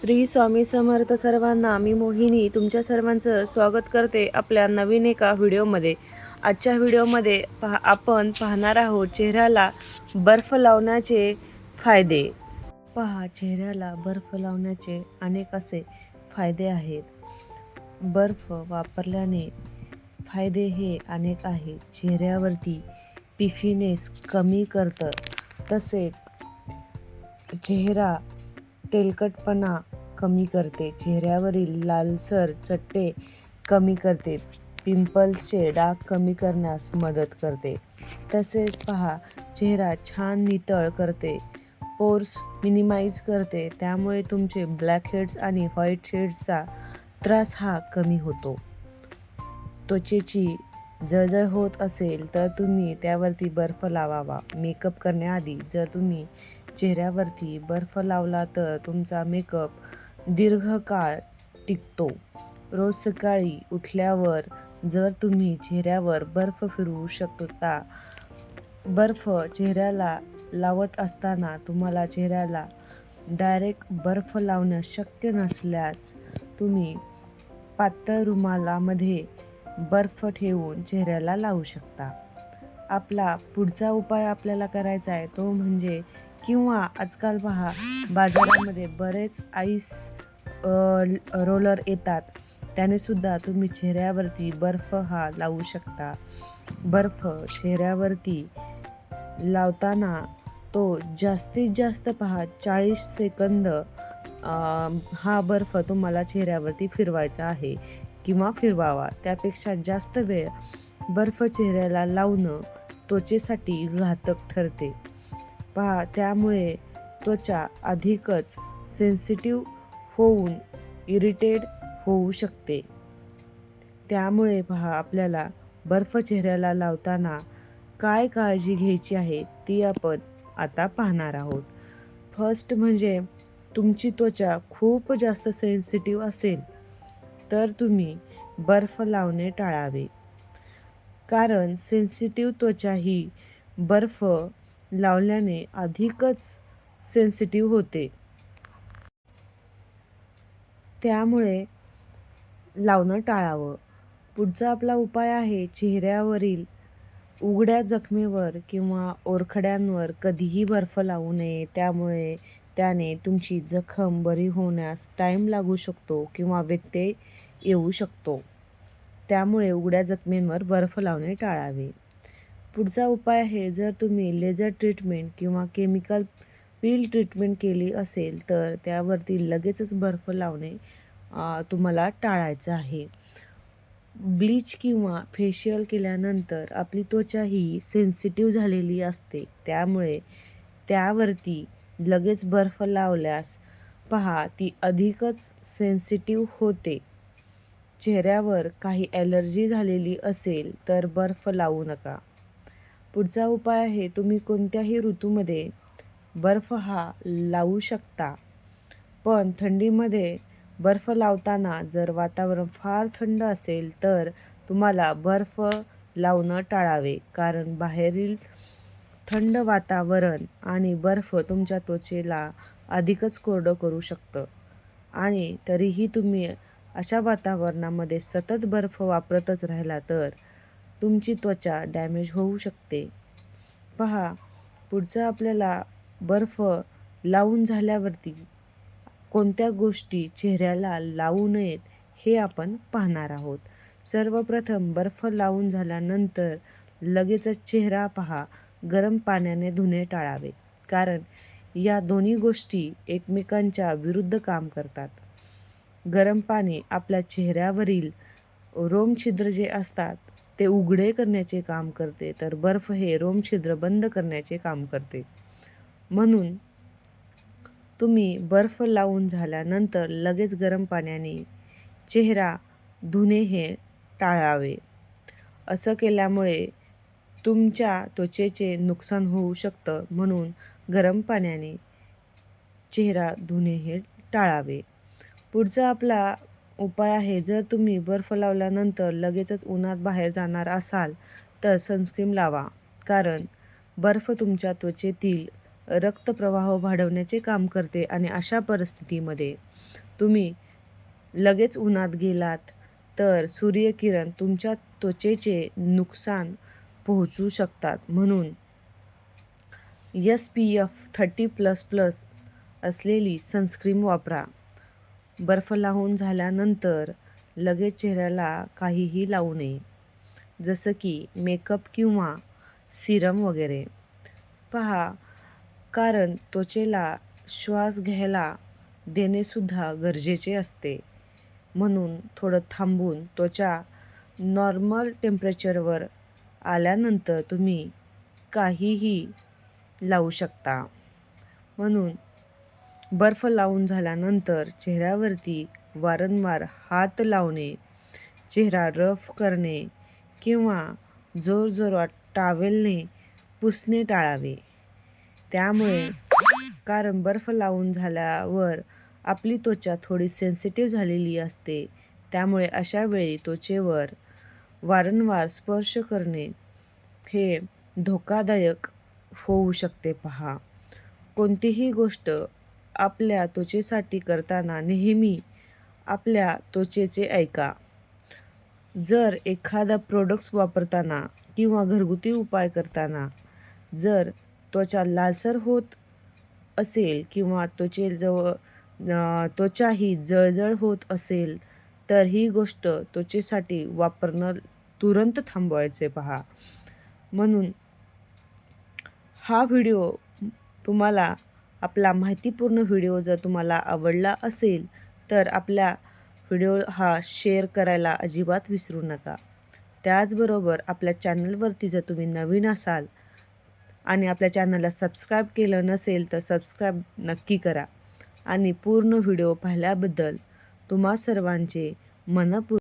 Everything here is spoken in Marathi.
श्री स्वामी समर्थ सर्वांना मी मोहिनी तुमच्या सर्वांचं स्वागत करते आपल्या नवीन एका व्हिडिओमध्ये. आजच्या व्हिडिओमध्ये पहा आपण पाहणार आहोत चेहऱ्याला बर्फ लावण्याचे फायदे. पहा चेहऱ्याला बर्फ लावण्याचे अनेक असे फायदे आहेत. बर्फ वापरल्याने फायदे हे अनेक आहेत. चेहऱ्यावरती पिफिनेस कमी करतं. तसेच चेहरा तेलकटपणा कमी करते. चेहऱ्यावरील लालसर चट्टे कमी करते. पिंपल्सचे डाग कमी करण्यास मदत करते. तसेच पहा चेहरा छान नितळ करते. पोर्स मिनिमाइज करते. त्यामुळे तुमचे ब्लॅक हेड्स आणि व्हाईट हेड्सचा त्रास हा कमी होतो. त्वचेची जळजळ होत असेल तर तुम्ही त्यावरती बर्फ लावावा. मेकअप करण्याआधी जर तुम्ही चेहऱ्यावरती बर्फ लावला तर तुमचा मेकअप दीर्घकाळ टिकतो. रोज सकाळी उठल्यावर जर तुम्ही चेहऱ्यावर बर्फ फिरवू शकता बर्फ चेहऱ्याला लावत असताना तुम्हाला चेहऱ्याला डायरेक्ट बर्फ लावणं शक्य नसल्यास तुम्ही पातळ रुमालामध्ये बर्फ ठेवून चेहऱ्याला लावू शकता. आपला पुढचा उपाय आपल्याला करायचा आहे तो म्हणजे किंवा आजकाल पहा बाजारामध्ये बरेच आईस रोलर येतात. त्याने सुद्धा तुम्ही चेहऱ्यावरती बर्फ हा लावू शकता. बर्फ चेहऱ्यावरती लावताना तो जास्तीत जास्त पहा चाळीस सेकंद हा बर्फ तुम्हाला चेहऱ्यावरती फिरवायचा आहे किंवा फिरवावा. त्यापेक्षा जास्त वेळ बर्फ चेहऱ्याला लावणं त्वचेसाठी घातक ठरते. पहा त्यामुळे त्वचा अधिकच सेन्सिटिव्ह होऊन इरिटेड होऊ शकते. त्यामुळे पहा आपल्याला बर्फ चेहऱ्याला लावताना काय काळजी घ्यायची आहे ती आपण आता पाहणार आहोत. फर्स्ट म्हणजे तुमची त्वचा खूप जास्त सेन्सिटिव्ह असेल तर तुम्ही बर्फ लावणे टाळावे. कारण सेन्सिटिव्ह त्वचा ही बर्फ लावल्याने अधिकच सेन्सिटिव्ह होते. त्यामुळे लावणं टाळावं. पुढचा आपला उपाय आहे चेहऱ्यावरील उघड्या जखमेवर किंवा ओरखड्यांवर कधीही बर्फ लावू नये. त्यामुळे त्याने तुमची जखम बरी होण्यास टाईम लागू शकतो किंवा व्यत्यय येऊ शकतो. त्यामुळे उघड्या जखमेंवर बर्फ लावणे टाळावे. पुढचा उपाय आहे जर तुम्ही लेझर ट्रीटमेंट किंवा केमिकल पील ट्रीटमेंट केली असेल तर त्यावरती लगेचच बर्फ लावणे तुम्हाला टाळायचं आहे. ब्लीच किंवा फेशियल केल्यानंतर आपली त्वचा ही सेन्सिटिव्ह झालेली असते. त्यामुळे त्यावरती लगेच बर्फ लावल्यास पहा ती अधिकच सेन्सिटिव्ह होते. चेहऱ्यावर काही ॲलर्जी झालेली असेल तर बर्फ लावू नका. पुढचा उपाय आहे तुम्ही कोणत्याही ऋतूमध्ये बर्फ हा लावू शकता. पण थंडीमध्ये बर्फ लावताना जर वातावरण फार थंड असेल तर तुम्हाला बर्फ लावणं टाळावे. कारण बाहेरील थंड वातावरण आणि बर्फ तुमच्या त्वचेला अधिकच कोरडं करू शकतं. आणि तरीही तुम्ही अशा वातावरणामध्ये सतत बर्फ वापरतच राहिला तर तुमची त्वचा डॅमेज होऊ शकते. पहा पुढचं आपल्याला बर्फ लावून झाल्यावरती कोणत्या गोष्टी चेहऱ्याला लावू नयेत हे आपण पाहणार आहोत. सर्वप्रथम बर्फ लावून झाल्यानंतर लगेचच चेहरा पहा गरम पाण्याने धुणे टाळावे. कारण या दोन्ही गोष्टी एकमेकांच्या विरुद्ध काम करतात. गरम पाणी आपल्या चेहऱ्यावरील रोमछिद्र जे असतात ते उघडे करण्याचे काम करते तर बर्फ हे रोमछिद्र बंद करण्याचे काम करते. म्हणून तुम्ही बर्फ लावून झाल्यानंतर लगेच गरम पाण्याने चेहरा धुणे हे टाळावे. असं केल्यामुळे तुमच्या त्वचेचे नुकसान होऊ शकतं म्हणून गरम पाण्याने चेहरा धुणे हे टाळावे. पुढचा आपला उपाय आहे. जर तुम्ही बर्फ लावल्यानंतर लगेचच उन्हात बाहेर जाणार असाल तर सनस्क्रीम लावा. कारण बर्फ तुमच्या त्वचेतील रक्तप्रवाह वाढवण्याचे काम करते आणि अशा परिस्थितीमध्ये तुम्ही लगेच उन्हात गेलात तर सूर्यकिरण तुमच्या त्वचेचे नुकसान पोहोचू शकतात. म्हणून S P F thirty plus plus असलेली सनस्क्रीम वापरा. बर्फ लावून झाल्यानंतर लगेच चेहऱ्याला काहीही लावू नये. जसं की मेकअप किंवा सिरम वगैरे. पहा कारण त्वचेला श्वास घ्यायला देणेसुद्धा गरजेचे असते. म्हणून थोडं थांबून त्वचा नॉर्मल टेम्परेचरवर आल्यानंतर तुम्ही काहीही लावू शकता. म्हणून बर्फ लावून झाल्यानंतर चेहऱ्यावरती वारंवार हात लावणे चेहरा रफ करणे किंवा जोरजोरात टावेलने पुसणे टाळावे. त्यामुळे कारण बर्फ लावून झाल्यावर आपली त्वचा थोडी सेन्सिटिव्ह झालेली असते. त्यामुळे अशा वेळी त्वचेवर वारंवार स्पर्श करणे हे धोकादायक होऊ शकते. पहा कोणतीही गोष्ट आपल्या त्वचेसाठी करताना नेहमी आपल्या त्वचेचे ऐका. जर एखादा प्रोडक्ट्स वापरताना किंवा घरगुती उपाय करताना जर त्वचा लालसर होत असेल किंवा त्वचेजवळ त्वचा ही जळजळ होत असेल तर ही गोष्ट त्वचेसाठी वापरणं तुरंत थांबवायचे पहा. म्हणून हा व्हिडिओ तुम्हाला आपला माहितीपूर्ण व्हिडिओ जर तुम्हाला आवडला असेल तर आपल्या व्हिडिओ हा शेअर करायला अजिबात विसरू नका. त्याचबरोबर आपल्या चॅनलवरती जर तुम्ही नवीन असाल आणि आपल्या चॅनलला सबस्क्राईब केलं नसेल तर सबस्क्राईब नक्की करा. आणि पूर्ण व्हिडिओ पाहिल्याबद्दल तुम्हा सर्वांचे मनपूर्वक